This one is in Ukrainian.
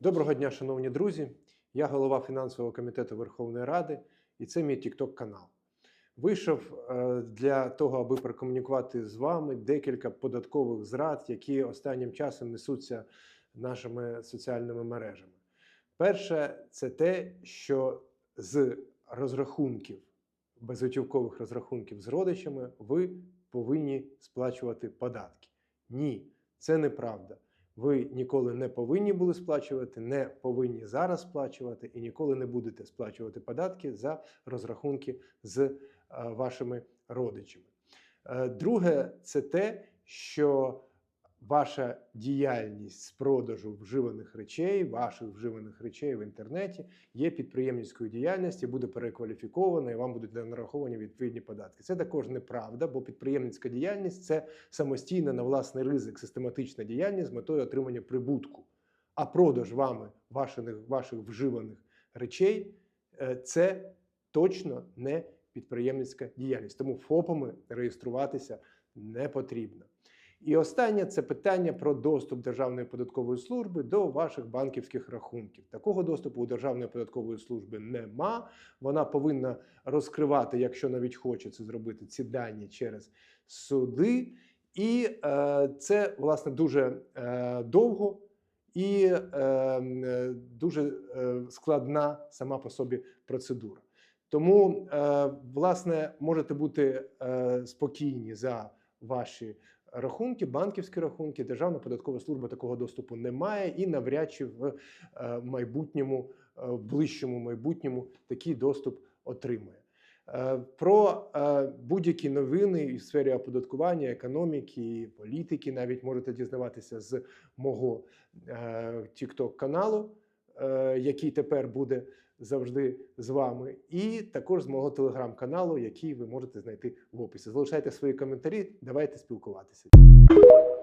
Доброго дня, шановні друзі. Я голова фінансового комітету Верховної Ради, і це мій TikTok канал. Вийшов е, для того, аби прокомунікувати з вами декілька податкових зрад, які останнім часом несуться нашими соціальними мережами. Перше, це те, що з розрахунків, безготівкових розрахунків з родичами, ви повинні сплачувати податки. Ні, це неправда. Ви ніколи не повинні були сплачувати, не повинні зараз сплачувати і ніколи не будете сплачувати податки за розрахунки з е, вашими родичами. Е, Друге, це те, що ваша діяльність з продажу вживаних речей, ваших вживаних речей в інтернеті є підприємницькою діяльністю, буде перекваліфікована і вам будуть нараховані відповідні податки. Це також неправда, бо підприємницька діяльність це самостійна на власний ризик, систематична діяльність з метою отримання прибутку. А продаж вами ваших, ваших вживаних речей е, це точно не підприємницька діяльність. Тому ФОПами реєструватися не потрібно. І останнє це питання про доступ Державної податкової служби до ваших банківських рахунків. Такого доступу у Державної податкової служби нема. Вона повинна розкривати, якщо навіть хоче це зробити, ці дані через суди. І е, це власне дуже е, довго і е, е, дуже е, складна сама по собі процедура. Тому, е, власне, можете бути е, спокійні за ваші рахунки, банківські рахунки. Державна податкова служба такого доступу не має і навряд чи в е, майбутньому, е, в ближчому майбутньому такий доступ отримує. Е, Про будь-які новини в сфері оподаткування, економіки, політики навіть можете дізнаватися з мого TikTok каналу, який тепер буде завжди з вами, і також з мого телеграм-каналу, який ви можете знайти в описі. Залишайте свої коментарі, давайте спілкуватися. you